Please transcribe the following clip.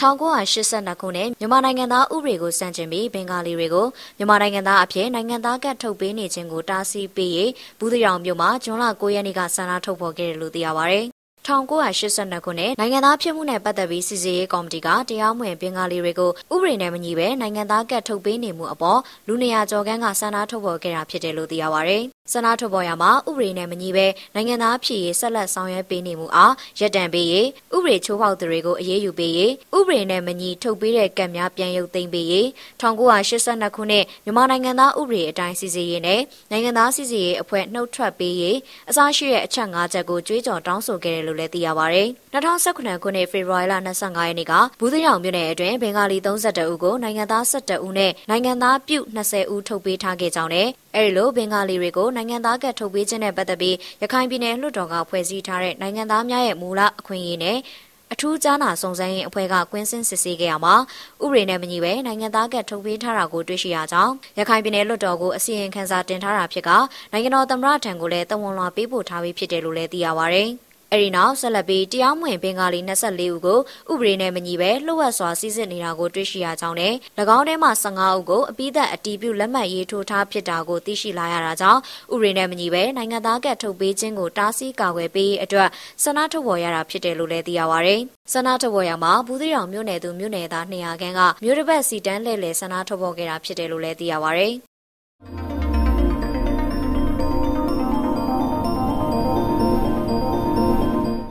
1982ခုနှစ်မြန်မာနိုင်ငံသားဥပဒေကိုစန့်ကျင်ပြီးဘင်္ဂါလီတွေကိုမြန်မာနိုင်ငံသားအဖြစ်နိုင်ငံသားကတ်ထုတ်ပေးနေခြင်းကိုတားဆီးပေးရေးဘူးသီးတောင်မြို့မှာဇွန်လ9ရက်နေ့ကဆန္ဒထုတ်ဖော်ခဲ့တယ်လို့သိရပါဗျ။1982ခုနှစ်နိုင်ငံသားဖြစ်မှုနဲ့ပတ်သက်ပြီးစီစီရေးကော်မတီကတရားမဝင်ဘင်္ဂါလီတွေကိုဥပဒေနဲ့မညီဘဲနိုင်ငံသားကတ်ထုတ်ပေးနေမှုအပေါ်လူနေရာကျော်ကန်းကဆန္ဒထုတ်ဖော်ခဲ့တာဖြစ်တယ်လို့သိရပါဗျ။ဆန္ဒထုတ်ဖော်ရမှာဥပဒေနဲ့မညီဘဲနိုင်ငံသားဖြစ်ရေးဆက်လက်ဆောင်ရွက်ပေးနေမှုအားရပ်တန့်ပေးရေးဥပဒေချိုးဖောက်သူတွေကိုအရေးယူပေးရေးဥပဒေနဲ့မညီထုတ်ပေးတဲ့ကတ်များပြန်ရုပ်သိမ်းပေးရေး1982ခုနှစ်မြန်မာနိုင်ငံသားဥပဒေအတိုင်းစီစီရေးနဲ့နိုင်ငံသားစီစီရေးအဖွဲ့နှုတ်ထွက်ပေးရေးအစားရှိတဲ့အချက်၅ချက်ကိုကြွေးကြော်တောင်းဆိုခဲ့တယ်လို့လည်းသိရပါတယ်။2019ခုနှစ်ဖေဖော်ဝါရီလ25ရက်နေ့ကဘူးသီးတောင်မြို့နယ်အတွင်းဘင်္ဂါလီ32ဦးကိုနိုင်ငံသား12ဦးနဲ့နိုင်ငံသားပြု20ဦးထုတ်ပေးထားခဲ့ကြောင်းနဲ့ အဲဒီလိုဘင်္ဂါလီတွေကိုနိုင်ငံသားကထုတ်ပေးခြင်းနဲ့ပတ်သက်ပြီးရခိုင်ပြည်နယ်လွှတ်တော်ကဖွဲ့စည်းထားတဲ့နိုင်ငံသားများရဲ့မူလအခွင့်အရေးနဲ့အထူးကြားနာစုံစမ်းရေးအဖွဲ့ကကွင်းစင်းစစ်ဆေးခဲ့ရမှာဥပဒေနဲ့မညီပဲနိုင်ငံသားကထုတ်ပေးထားတာကိုတွေ့ရှိရကြောင်းရခိုင်ပြည်နယ်လွှတ်တော်ကိုအစီရင်ခံစာတင်ထားတာဖြစ်ကနိုင်ငံတော်သမ္မတထံကိုလည်းတဝန်လွှာပေးပို့ထားပြီးဖြစ်တယ်လို့လည်းသိရပါဗျ။ အဲဒီနောက်ဆက်လက်ပြီးတရားမဝင်ဘင်္ဂါလီ24ဦးကိုဥပဒေနဲ့မညီဘဲလှုပ်ဝက်စွာစီစစ်နေတာကိုတွေ့ရှိရကြောင်းနဲ့၎င်းထဲမှ15ဦးကိုအပိသက်အတီးပြုလက်မှတ်ရေးထိုးထားဖြစ်တာကိုသိရှိလာရတာကြောင့်ဥပဒေနဲ့မညီဘဲနိုင်ငံသားကတ်ထုတ်ပေးခြင်းကိုတားဆီးကာကွယ်ပေးအတွက်ဆန္ဒထုတ်ဖော်ရတာဖြစ်တယ်လို့လည်းသိရပါဗျ။ဆန္ဒထုတ်ဖော်ရမှာဘူးသီးတောင်မြို့နယ်သူမြို့နယ်သား200ခန်းကမြို့တစ်ပတ်စီတန်းလှည့်လည်ဆန္ဒထုတ်ဖော်ခဲ့တာဖြစ်တယ်လို့လည်းသိရပါဗျ။